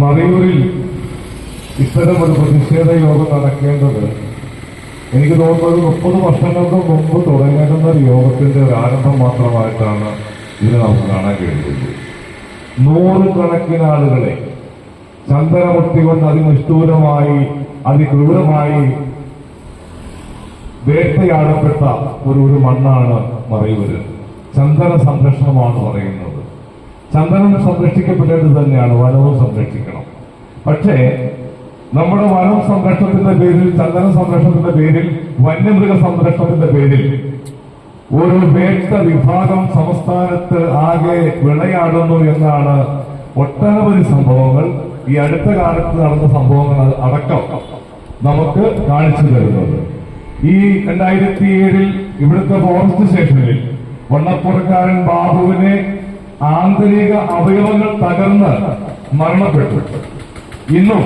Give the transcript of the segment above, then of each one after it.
മറയൂരിൽ ഇത്തരം ഒരു പ്രതിഷേധ യോഗം നടക്കേണ്ടത് എനിക്ക് തോന്നുന്നത് മുപ്പത് വർഷങ്ങൾക്ക് മുമ്പ് തുടങ്ങേണ്ടുന്ന ഒരു യോഗത്തിന്റെ ഒരു ആരംഭം മാത്രമായിട്ടാണ് ഇതിനെ നമുക്ക് കാണാൻ കഴിയുന്നത്. നൂറുകണക്കിന് ആളുകളെ ചന്ദനമുട്ടി കൊണ്ട് അതിനിഷ്ഠൂരമായി അതിക്രൂരമായി വേട്ടയാടപ്പെട്ട ഒരു ഒരു മണ്ണാണ് മറയൂര്. ചന്ദന സംരക്ഷണമാണ് പറയുന്നത്. ചന്ദനം സംരക്ഷിക്കപ്പെടേണ്ടത് തന്നെയാണ് വനവും സംരക്ഷിക്കണം. പക്ഷേ നമ്മുടെ വനം സംരക്ഷണത്തിന്റെ പേരിൽ ചന്ദന സംരക്ഷണത്തിന്റെ പേരിൽ വന്യമൃഗ സംരക്ഷണത്തിന്റെ പേരിൽ ഒരു വേട്ട വിഭാഗം സംസ്ഥാനത്ത് ആകെ വിളയാടുന്നു എന്നാണ് ഒട്ടനവധി സംഭവങ്ങൾ. ഈ അടുത്ത കാലത്ത് നടന്ന സംഭവങ്ങൾ അടക്കം നമുക്ക് കാണിച്ചു തരുന്നത്. ഈ രണ്ടായിരത്തി ഏഴിൽ ഇവിടുത്തെ ഫോറസ്റ്റ് സ്റ്റേഷനിൽ വണ്ണപ്പുറക്കാരൻ ബാബുവിനെ ആന്തരിക അവയവങ്ങൾ തകർന്ന് മരണപ്പെട്ടു. ഇന്നും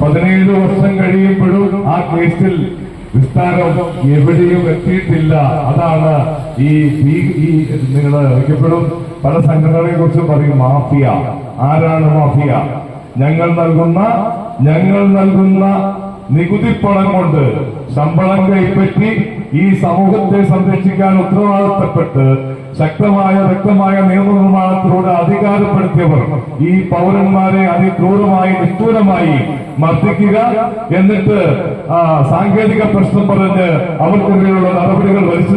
പതിനേഴ് വർഷം കഴിയുമ്പോഴും ആ കേസിൽ വിസ്താരം എവിടെയും എത്തിയിട്ടില്ല. അതാണ് ഈ നിങ്ങൾ മിക്കപ്പോഴും പല സംഘടനകളെ കുറിച്ച് പറയും മാഫിയ. ആരാണ് മാഫിയ? ഞങ്ങൾ നൽകുന്ന ഞങ്ങൾ നൽകുന്ന നികുതിപ്പണം കൊണ്ട് ശമ്പളം കൈപ്പറ്റി ഈ സമൂഹത്തെ സംരക്ഷിക്കാൻ ഉത്തരവാദിത്തപ്പെട്ട് ശക്തമായ വ്യക്തമായ നിയമനിർമ്മാണത്തിലൂടെ അധികാരപ്പെടുത്തിയവർ ഈ പൗരന്മാരെ അതിക്രൂരമായി നിഷ്ഠൂരമായി മർദ്ദിക്കുക എന്നിട്ട് സാങ്കേതിക പ്രശ്നം പറഞ്ഞ് അവർക്കെതിരെയുള്ള നടപടികൾ വലിച്ചു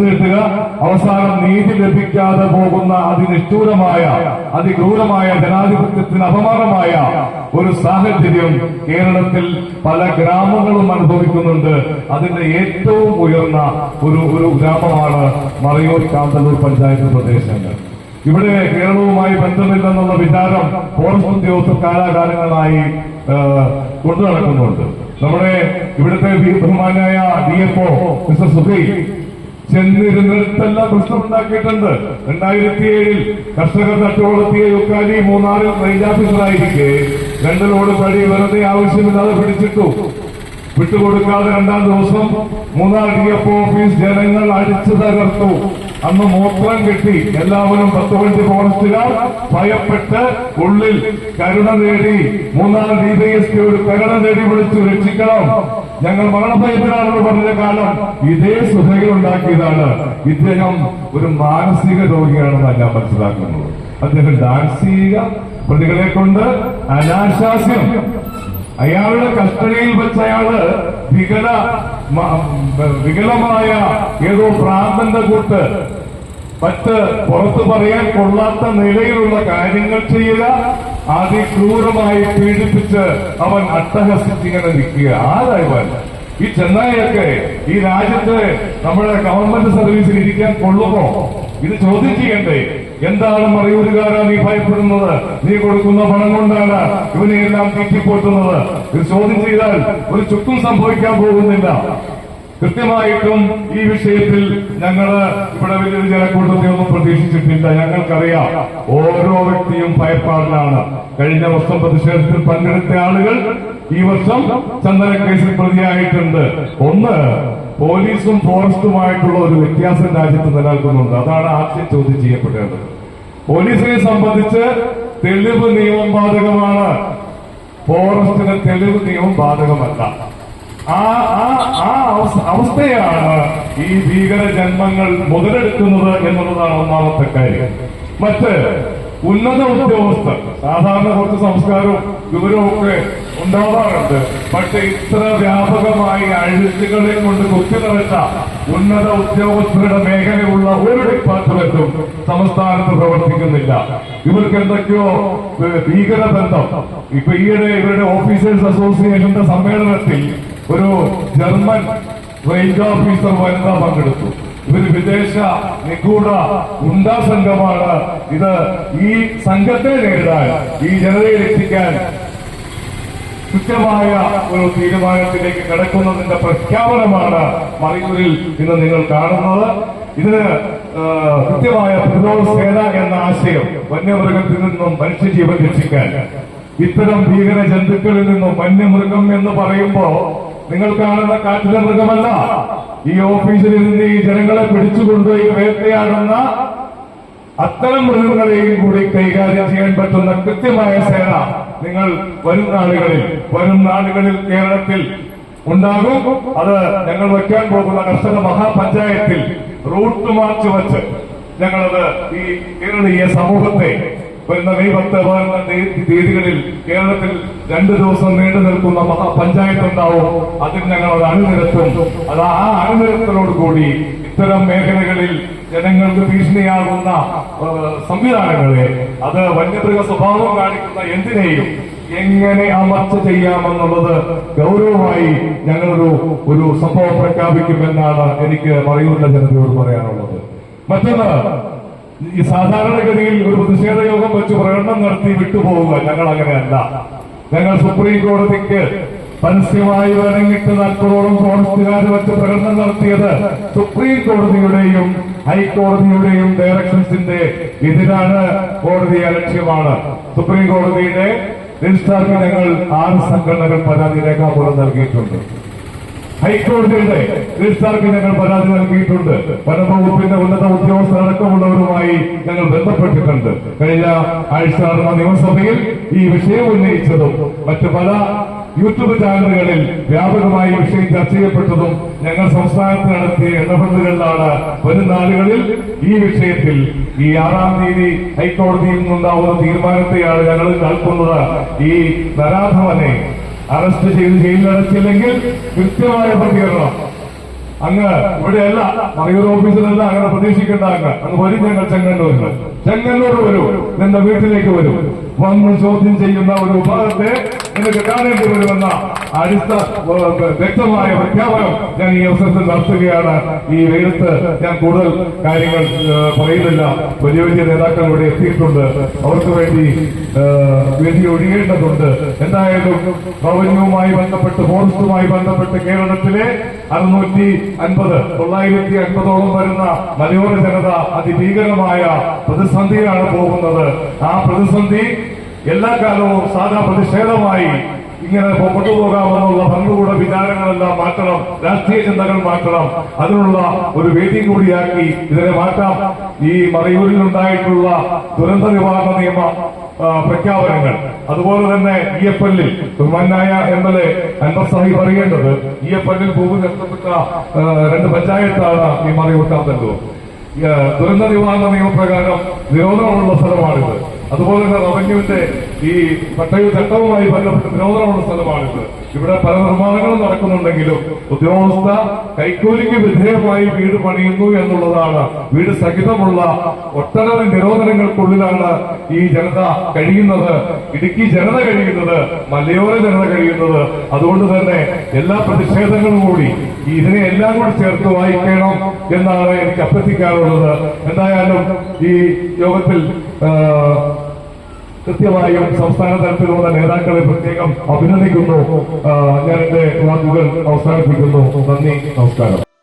അവസാനം നീതി ലഭിക്കാതെ പോകുന്ന അതിനിഷ്ഠൂരമായ അതിക്രൂരമായ ജനാധിപത്യത്തിന് അപമാനമായ ഒരു സാഹചര്യം കേരളത്തിൽ പല ഗ്രാമങ്ങളും അനുഭവിക്കുന്നുണ്ട്. അതിന്റെ ഏറ്റവും ഉയർന്ന ഒരു ഒരു ഗ്രാമമാണ് മറയൂർ കാന്തല്ലൂർ പഞ്ചായത്ത് പ്രദേശങ്ങൾ. ഇവിടെ കേരളവുമായി ബന്ധമില്ലെന്നുള്ള വിചാരം ഫോറസ്റ്റ് ഉദ്യോഗസ്ഥ കാലാകാലങ്ങളായി കൊണ്ടു നടക്കുന്നുണ്ട്. നമ്മുടെ ഇവിടുത്തെ ബഹുമാനായ D F O mister Sudheer ചെന്നിരുന്നിടത്തെല്ലാം പ്രശ്നമുണ്ടാക്കിയിട്ടുണ്ട്. രണ്ടായിരത്തി ഏഴിൽ കർഷകർ തട്ടുകൊളുത്തിയ യുക്കാലി മൂന്നാറിൽ റേഞ്ച് ഓഫീസറായിരിക്കെ. രണ്ട് തടി വെറുതെ ആവശ്യമില്ലാതെ പിടിച്ചിട്ടു. വിട്ടുകൊടുക്കാതെ രണ്ടാം ദിവസം മൂന്നാം ഡി എഫ് ഓഫീസ് ജനങ്ങൾ അടിച്ചു തകർത്തു. അന്ന് മൂത്രം കിട്ടി എല്ലാവരും പത്ത് പത്തുപഞ്ച് ഫോറസ്റ്റുകാർ ഭയപ്പെട്ട് ഉള്ളിൽ കരുണ നേടി മൂന്നാം ഡി ബി എസ് പിയോട് കരുണ നേടി വിളിച്ചു രക്ഷിക്കണം. ഞങ്ങൾ മരണഭയത്തിനാണെന്ന് പറഞ്ഞ കാലം ഇതേ സുഹൈൽ ഉണ്ടാക്കിയതാണ്. ഇദ്ദേഹം ഒരു മാനസിക രോഗിയാണെന്ന് ഞാൻ മനസ്സിലാക്കുന്നത്. അദ്ദേഹം ദാർശിക പ്രതികളെ കൊണ്ട് അനാശാസ്യം അയാളുടെ കസ്റ്റഡിയിൽ വെച്ച് അയാൾ വികല വികലമായ ഏതോ പ്രാന്തന്റെ കൂട്ട് മറ്റ് പുറത്തു പറയാൻ കൊള്ളാത്ത നിലയിലുള്ള കാര്യങ്ങൾ ചെയ്യുക അതിക്രൂരമായി പീഡിപ്പിച്ച് അവൻ അട്ടഹസിച്ചിങ്ങനെ നിൽക്കുക. ആരായവൻ ഈ ചെന്നൈയൊക്കെ ഈ രാജ്യത്ത് നമ്മുടെ ഗവൺമെന്റ് സർവീസിൽ ഇരിക്കാൻ കൊള്ളുമോ? ഇത് ചോദ്യം ചെയ്യണ്ടേ? എന്താണ് മറയൂരുകാരാ നീ ഭയപ്പെടുന്നത്? നീ കൊടുക്കുന്ന പണം കൊണ്ടാണ് ഇവനെ എല്ലാം തീറ്റിപ്പോറ്റുന്നത് ഇത് ചോദ്യം ചെയ്താൽ ഒരു ചുക്കും സംഭവിക്കാൻ പോകുന്നില്ല. കൃത്യമായിട്ടും ഈ വിഷയത്തിൽ ഞങ്ങൾ ഇവിടെ വലിയൊരു ജനക്കൂട്ടത്തെ ഒന്നും പ്രതീക്ഷിച്ചിട്ടില്ല. ഞങ്ങൾക്കറിയാം ഓരോ വ്യക്തിയും ഭയപ്പാടിലാണ്. കഴിഞ്ഞ വർഷം പ്രതിഷേധത്തിൽ പങ്കെടുത്ത ആളുകൾ ഈ വർഷം ചന്ദന കേസിൽ പ്രതിയായിട്ടുണ്ട്. ഒന്ന് പോലീസും ഫോറസ്റ്റുമായിട്ടുള്ള ഒരു വ്യത്യാസം രാജ്യത്ത് നിലനിൽക്കുന്നുണ്ട്. അതാണ് ആദ്യം ചോദ്യം ചെയ്യപ്പെടേണ്ടത്. പോലീസിനെ സംബന്ധിച്ച് തെളിവ് നിയമം ബാധകമാണ്. ഫോറസ്റ്റിന് തെളിവ് നിയമം ബാധകമല്ല. ആ ആ ആ അവസ്ഥ- അവസ്ഥയാണ് ഈ ഭീകര ജന്മങ്ങൾ മുതലെടുക്കുന്നത് എന്നുള്ളതാണ് ഒന്നാമത്തെ കാര്യം. മറ്റ് ഉന്നത ഉദ്യോഗസ്ഥർ സാധാരണ കുറച്ച് സംസ്കാരവും വിവരവും ഒക്കെ ഉണ്ടാവാറുണ്ട്. പക്ഷെ ഇത്ര വ്യാപകമായി അഴുക്കുകളെ കൊണ്ട് കുത്തി നിറച്ച ഉന്നത ഉദ്യോഗസ്ഥരുടെ മേഖലയുള്ള ഒരു ഡിപ്പാർട്ട്മെന്റും സംസ്ഥാനത്ത് പ്രവർത്തിക്കുന്നില്ല. ഇവർക്ക് എന്തൊക്കെയോ ഭീകര ഭീകരബന്ധം. ഇപ്പൊ ഈയിടെ ഇവരുടെ ഓഫീസേഴ്സ് അസോസിയേഷന്റെ സമ്മേളനത്തിൽ ഒരു ജർമ്മൻ റേഞ്ച് ഓഫീസർ വനിത പങ്കെടുത്തു. ഇവർ വിദേശ നിഗൂഢ ഗുണ്ടാ സംഘമാണ്. ഇത് ഈ സംഘത്തെ നേരിടാൻ ഈ ജനതയിൽ എത്തിക്കാൻ കൃത്യമായ ഒരു തീരുമാനത്തിലേക്ക് കടക്കുന്നതിന്റെ പ്രഖ്യാപനമാണ് മണിപ്പൂരിൽ ഇന്ന് നിങ്ങൾ കാണുന്നത്. ഇതിന് കൃത്യമായ പ്രതിരോധ സേന എന്ന ആശയം വന്യമൃഗത്തിൽ നിന്നും മനുഷ്യജീവൻ രക്ഷിക്കാൻ ഇത്തരം ഭീകര ജന്തുക്കളിൽ നിന്നും വന്യമൃഗം എന്ന് പറയുമ്പോ നിങ്ങൾ കാണുന്ന കാറ്റിലെ മൃഗമല്ല. ഈ ഓഫീസിൽ നിന്ന് ഈ ജനങ്ങളെ പിടിച്ചുകൊണ്ടുപോയി വേട്ടയാടുന്ന അത്തരം മൃഗങ്ങളെയും കൂടി കൈകാര്യം ചെയ്യാൻ പറ്റുന്ന കൃത്യമായ സേന നിങ്ങൾ വരും നാളുകളിൽ വരും നാളുകളിൽ കേരളത്തിൽ ഉണ്ടാകും. അത് ഞങ്ങൾ വയ്ക്കാൻ പോകുന്ന കർഷക മഹാപഞ്ചായത്തിൽ റൂട്ട് മാർച്ച് വച്ച് ഞങ്ങളത് ഈ കേരളീയ സമൂഹത്തെ വരുന്ന തീയതികളിൽ കേരളത്തിൽ രണ്ടു ദിവസം നീണ്ടു നിൽക്കുന്ന മഹാപഞ്ചായത്ത് ഉണ്ടാവും അതിൽ ഞങ്ങൾ അത് അണിനിരത്തും. അത് ആ അണിനിരത്തലോടുകൂടി ഇത്തരം മേഖലകളിൽ ജനങ്ങൾക്ക് ഭീഷണിയാകുന്ന സംവിധാനങ്ങളെ അത് വന്യമൃഗ സ്വഭാവം കാണിക്കുന്ന എന്തിനേയും എങ്ങനെ അമർച്ച ചെയ്യാമെന്നുള്ളത് ഗൗരവമായി ഞങ്ങളൊരു ഒരു സംഭവം പ്രഖ്യാപിക്കുമെന്നാണ് എനിക്ക് മറയൂരിലെ ജനതയോട് പറയാനുള്ളത്. മറ്റൊന്ന് ഈ സാധാരണഗതിയിൽ ഒരു പ്രതിഷേധ യോഗം വെച്ച് പ്രകടനം നടത്തി വിട്ടുപോവുക. ഞങ്ങൾ അങ്ങനെയല്ല. ഞങ്ങൾ സുപ്രീം കോടതിക്ക് പരസ്യമായി വരങ്ങിട്ട് നാൽപ്പതോളം കോൺസ്റ്റുകാർ വെച്ച് പ്രകടനം നടത്തിയത് സുപ്രീം കോടതിയുടെയും ഹൈക്കോടതിയുടെയും ഡയറക്ഷൻസിന്റെ എതിരാണ് കോടതി അലക്ഷ്യമാണ്. സുപ്രീം കോടതിയുടെ രജിസ്ട്രാർക്ക് ഞങ്ങൾ ആറ് സംഘടനകൾ പരാതി രേഖാമൂലം നൽകിയിട്ടുണ്ട്. ഹൈക്കോടതിയുടെ രജിസ്ട്രാർക്ക് ഞങ്ങൾ പരാതി നൽകിയിട്ടുണ്ട്. വനംവകുപ്പിന്റെ ഉന്നത ഉദ്യോഗസ്ഥരടക്കമുള്ളവരുമായി ഞങ്ങൾ ബന്ധപ്പെട്ടിട്ടുണ്ട്. കഴിഞ്ഞ ആഴ്ച നടന്ന നിയമസഭയിൽ ഈ വിഷയം ഉന്നയിച്ചതും മറ്റു പല യൂട്യൂബ് ചാനലുകളിൽ വ്യാപകമായി വിഷയം ചർച്ച ചെയ്യപ്പെട്ടതും ഞങ്ങൾ സംസ്ഥാനത്ത് നടത്തിയ ഇടപെടലുകളിലാണ് വരും നാളുകളിൽ ഈ വിഷയത്തിൽ ഈ ആറാം തീയതി ഹൈക്കോടതിയിൽ നിന്നുണ്ടാവുന്ന തീരുമാനത്തെയാണ് ഞങ്ങൾ കേൾക്കുന്നത് ഈ നരാധവനെ അറസ്റ്റ് ചെയ്ത് ജയിലിലടച്ചില്ലെങ്കിൽ കൃത്യമായ പ്രതികരണം. അങ്ങ് ഇവിടെയല്ല മറയൂർ ഓഫീസിലല്ല അങ്ങനെ പ്രതീക്ഷിക്കേണ്ട അങ്ങ്. അങ്ങ് വരും ഞങ്ങൾ ചെങ്ങന്നൂരിൽ. ചെങ്ങന്നൂർ വരൂ. നിന്റെ വീട്ടിലേക്ക് വരൂ. വന്ന് ചോദ്യം ചെയ്യുന്ന ഒരു വിഭാഗത്തെ നിങ്ങൾക്ക് കാണേണ്ടി വരുമെന്ന അടുത്ത വ്യക്തമായ പ്രഖ്യാപനം ഞാൻ ഈ അവസരത്തിൽ നടത്തുകയാണ്. ഈ വെയിലത്ത് ഞാൻ കൂടുതൽ കാര്യങ്ങൾ പറയുന്നില്ല. വലിയ വലിയ നേതാക്കൾ ഇവിടെ എത്തിയിട്ടുണ്ട്. അവർക്ക് വേണ്ടി വേദി ഒഴിയേണ്ടതുണ്ട്. എന്തായാലും റവന്യൂവുമായി ബന്ധപ്പെട്ട് ഫോറസ്റ്റുമായി ബന്ധപ്പെട്ട് കേരളത്തിലെ അറുന്നൂറ്റി അൻപത് തൊള്ളായിരത്തി അൻപതോളം വരുന്ന മലയോര ജനത അതിഭീകരമായ പ്രതിസന്ധിയിലാണ് പോകുന്നത്. ആ പ്രതിസന്ധി എല്ലാ കാലവും സാധാ പ്രതിഷേധമായി ഇങ്ങനെ കൊണ്ടുപോകാമെന്നുള്ള ഭരണകൂട വിചാരങ്ങളെല്ലാം മാറ്റണം രാഷ്ട്രീയ ചിന്തകൾ മാറ്റണം. അതിനുള്ള ഒരു വേദി കൂടിയാക്കി ഇതിനെ മാറ്റാം. ഈ മറയൂരിൽ ഉണ്ടായിട്ടുള്ള ദുരന്ത നിവാരണ നിയമ പ്രഖ്യാപനങ്ങൾ. അതുപോലെ തന്നെ ഇ എഫ് എല്ലിൽ ബഹുമാനായ M L A Anvar Sahib അറിയേണ്ടത് ഇ എഫ് എല്ലിൽ ഭൂമി നഷ്ടപ്പെട്ട രണ്ട് പഞ്ചായത്താണ് ഈ മറയൂർ കാന്തല്ലൂർ. ദുരന്ത നിവാരണ നിയമപ്രകാരം നിരോധനമുള്ള സ്ഥലമാണിത്. അതുപോലെ തന്നെ റവന്യൂവിന്റെ ഈ പട്ടയ ചട്ടവുമായി ബന്ധപ്പെട്ട് നിരോധനമുള്ള സ്ഥലമാണിത്. ഇവിടെ പല നിർമ്മാണങ്ങളും നടക്കുന്നുണ്ടെങ്കിലും ഉദ്യോഗസ്ഥ കൈക്കൂലിക്ക് വിധേയമായി വീട് പണിയുന്നു എന്നുള്ളതാണ്. വീട് സഹിതമുള്ള ഒട്ടനവധി നിരോധനങ്ങൾക്കുള്ളിലാണ് ഈ ജനത കഴിയുന്നത്. ഇടുക്കി ജനത കഴിയുന്നത് മലയോര ജനത കഴിയുന്നത്. അതുകൊണ്ട് തന്നെ എല്ലാ പ്രതിഷേധങ്ങളും കൂടി ഇതിനെ എല്ലാം കൂടെ ചേർത്ത് വായിക്കണം എന്നാണ് എനിക്ക് അഭ്യർത്ഥിക്കാറുള്ളത് എന്തായാലും ഈ യോഗത്തിൽ കൃത്യമായും സംസ്ഥാന തലത്തിലുള്ള നേതാക്കളെ പ്രത്യേകം അഭിനന്ദിക്കുന്നു. ഞാൻ എന്റെ വാക്കുകൾ അവസാനിപ്പിക്കുന്നു. നന്ദി നമസ്കാരം.